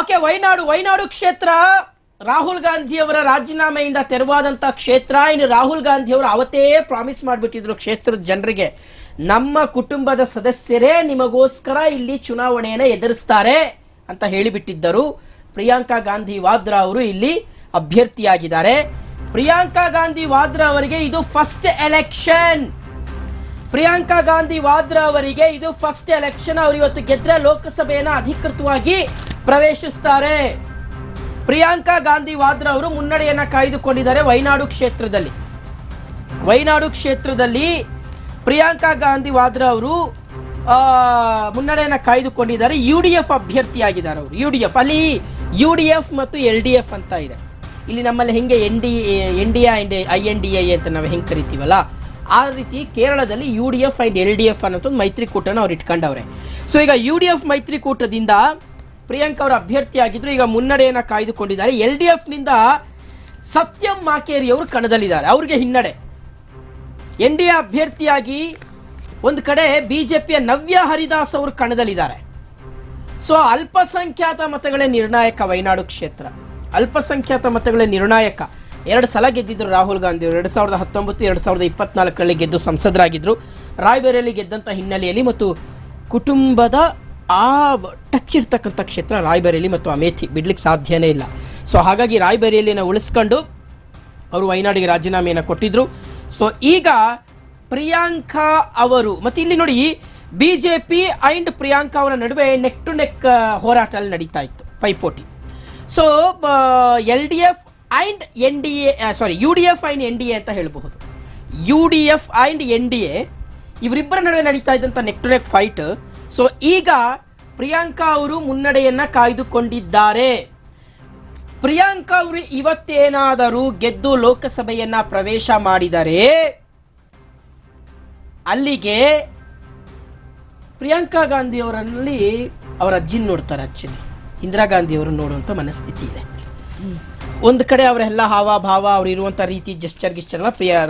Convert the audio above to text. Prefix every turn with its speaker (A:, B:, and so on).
A: Okay, Wayanad Wayanad ಕ್ಷೇತ್ರ. ರಾಹುಲ್ ಗಾಂಧಿಯವರ ರಾಜೀನಾಮೆಯಿಂದ ತೆರವಾದಂತ ಕ್ಷೇತ್ರ. ಇನ್ನು ರಾಹುಲ್ ಗಾಂಧಿಯವರು ಅವತ್ತೇ ಪ್ರಾಮಿಸ್ ಮಾಡಿಬಿಟ್ಟಿದ್ರು ಕ್ಷೇತ್ರದ ಜನರಿಗೆ. ನಮ್ಮ ಕುಟುಂಬದ ಸದಸ್ಯರೇ ನಿಮಗೋಸ್ಕರ ಇಲ್ಲಿ ಚುನಾವಣೆಯನ್ನು ಎದುರಿಸ್ತಾರೆ ಅಂತ ಹೇಳಿಬಿಟ್ಟಿದ್ದರು. ಪ್ರಿಯಾಂಕಾ ಗಾಂಧಿ ವಾದ್ರಾ ಅವರು ಇಲ್ಲಿ ಅಭ್ಯರ್ಥಿಯಾಗಿದ್ದಾರೆ. ಪ್ರಿಯಾಂಕಾ ಗಾಂಧಿ ವಾದ್ರಾ ಅವರಿಗೆ ಇದು ಫಸ್ಟ್ ಎಲೆಕ್ಷನ್ ಪ್ರಿಯಾಂಕಾ ಗಾಂಧಿ ವಾದ್ರಾ ಅವರಿಗೆ ಇದು ಫಸ್ಟ್ ಎಲೆಕ್ಷನ್ ಅವರು ಇವತ್ತು ಗೆದ್ರೆ ಲೋಕಸಭೆಯನ್ನು ಅಧಿಕೃತವಾಗಿ ಪ್ರವೇಶಿಸ್ತಾರೆ. ಪ್ರಿಯಾಂಕಾ ಗಾಂಧಿ ವಾದ್ರಾ ಅವರು ಮುನ್ನಡೆಯನ್ನು ಕಾಯ್ದುಕೊಂಡಿದ್ದಾರೆ ವೈನಾಡು ಕ್ಷೇತ್ರದಲ್ಲಿ. ವೈನಾಡು ಕ್ಷೇತ್ರದಲ್ಲಿ ಪ್ರಿಯಾಂಕಾ ಗಾಂಧಿ ವಾದ್ರಾ ಅವರು ಮುನ್ನಡೆಯನ್ನು ಕಾಯ್ದುಕೊಂಡಿದ್ದಾರೆ. ಯು ಡಿ ಎಫ್ ಅಭ್ಯರ್ಥಿಯಾಗಿದ್ದಾರೆ ಅವರು. ಯು ಡಿ ಎಫ್ ಅಲ್ಲಿ ಯು ಡಿ ಎಫ್ ಮತ್ತು ಎಲ್ ಡಿ ಎಫ್ ಅಂತ ಇದೆ. ಇಲ್ಲಿ ನಮ್ಮಲ್ಲಿ ಹೆಂಗೆ N D N D I N D I ಅಂತ ನಾವು ಹೆಂಗೆ ಕರಿತೀವಲ್ಲ, ಆ ರೀತಿ ಕೇರಳದಲ್ಲಿ U D F and L D F ಅನ್ನೋದು ಮೈತ್ರಿಕೂಟನ ಅವ್ರು ಇಟ್ಕೊಂಡವ್ರೆ. ಸೊ ಈಗ ಯು ಡಿ ಎಫ್ ಮೈತ್ರಿಕೂಟದಿಂದ ಪ್ರಿಯಾಂಕಾ ಅವರು ಅಭ್ಯರ್ಥಿಯಾಗಿದ್ದರು ಈಗ ಮುನ್ನಡೆಯನ್ನು ಕಾಯ್ದುಕೊಂಡಿದ್ದಾರೆ. ಎಲ್ ಡಿ ಎಫ್ನಿಂದ ಸತ್ಯಂ ಮಾಕೇರಿ ಅವರು ಕಣದಲ್ಲಿದ್ದಾರೆ. ಅವ್ರಿಗೆ ಹಿನ್ನಡೆ. ಎನ್ ಡಿ ಎ ಅಭ್ಯರ್ಥಿಯಾಗಿ ಒಂದು ಕಡೆ ಬಿಜೆಪಿಯ ನವ್ಯ ಹರಿದಾಸ್ ಅವರು ಕಣದಲ್ಲಿದ್ದಾರೆ. ಸೊ ಅಲ್ಪಸಂಖ್ಯಾತ ಮತಗಳೇ ನಿರ್ಣಾಯಕ ವಯನಾಡು ಕ್ಷೇತ್ರ. ಅಲ್ಪಸಂಖ್ಯಾತ ಮತಗಳೇ ನಿರ್ಣಾಯಕ. ಎರಡು ಸಲ ಗೆದ್ದಿದ್ರು ರಾಹುಲ್ ಗಾಂಧಿ ಅವರು. ಎರಡು ಸಾವಿರದ ಹತ್ತೊಂಬತ್ತು, ಎರಡು ಸಾವಿರದ ಇಪ್ಪತ್ನಾಲ್ಕರಲ್ಲಿ ಗೆದ್ದು ಸಂಸದರಾಗಿದ್ದರು ರಾಯ್ಬೇರಿಯಲ್ಲಿ ಗೆದ್ದಂಥ ಹಿನ್ನೆಲೆಯಲ್ಲಿ ಮತ್ತು ಕುಟುಂಬದ ಆ ಟಚ್ ಇರ್ತಕ್ಕಂಥ ಕ್ಷೇತ್ರ ರಾಯಬರೇಲಿ ಮತ್ತು ಅಮೇಥಿ ಬಿಡ್ಲಿಕ್ಕೆ ಸಾಧ್ಯನೇ ಇಲ್ಲ. ಸೊ ಹಾಗಾಗಿ ರಾಯಬರೇಲಿನ ಉಳಿಸ್ಕೊಂಡು ಅವರು ವಯನಾಡಿಗೆ ರಾಜೀನಾಮೆಯನ್ನು ಕೊಟ್ಟಿದ್ರು. ಸೊ ಈಗ ಪ್ರಿಯಾಂಕಾ ಅವರು, ಮತ್ತು ಇಲ್ಲಿ ನೋಡಿ B J P and Priyanka ಅವರ ನಡುವೆ ನೆಕ್ ಟು ನೆಕ್ ಹೋರಾಟ ಅಲ್ಲಿ ನಡೀತಾ ಇತ್ತು, ಪೈಪೋಟಿ. So L D F and N D A sorry U D F and N D A ಅಂತ ಹೇಳಬಹುದು. U D F and N D A, ಇವರಿಬ್ಬರ ನಡುವೆ ನಡೀತಾ ಇದ್ದಂಥ neck to neck fight so ಈಗ ಪ್ರಿಯಾಂಕಾ ಅವರು ಮುನ್ನಡೆಯನ್ನ ಕಾಯ್ದುಕೊಂಡಿದ್ದಾರೆ. ಪ್ರಿಯಾಂಕಾ ಅವರು ಇವತ್ತೇನಾದರೂ ಗೆದ್ದು ಲೋಕಸಭೆಯನ್ನ ಪ್ರವೇಶ ಮಾಡಿದರೆ ಅಲ್ಲಿಗೆ ಪ್ರಿಯಾಂಕಾ ಗಾಂಧಿ ಅವರಲ್ಲಿ ಅವರ ಅಜ್ಜಿ ನೋಡ್ತಾರೆ ಆಕ್ಚುಲಿ ಇಂದಿರಾ ಗಾಂಧಿ ಅವರು ನೋಡುವಂಥ ಮನಸ್ಥಿತಿ ಇದೆ. ಒಂದು ಕಡೆ ಅವರೆಲ್ಲ ಹಾವ ಭಾವ ಅವ್ರು ಇರುವಂಥ ರೀತಿ ಜೆಸ್ಚರ್ ಗಿಸ್ಚರ್ ಎಲ್ಲ ಪ್ರಿಯ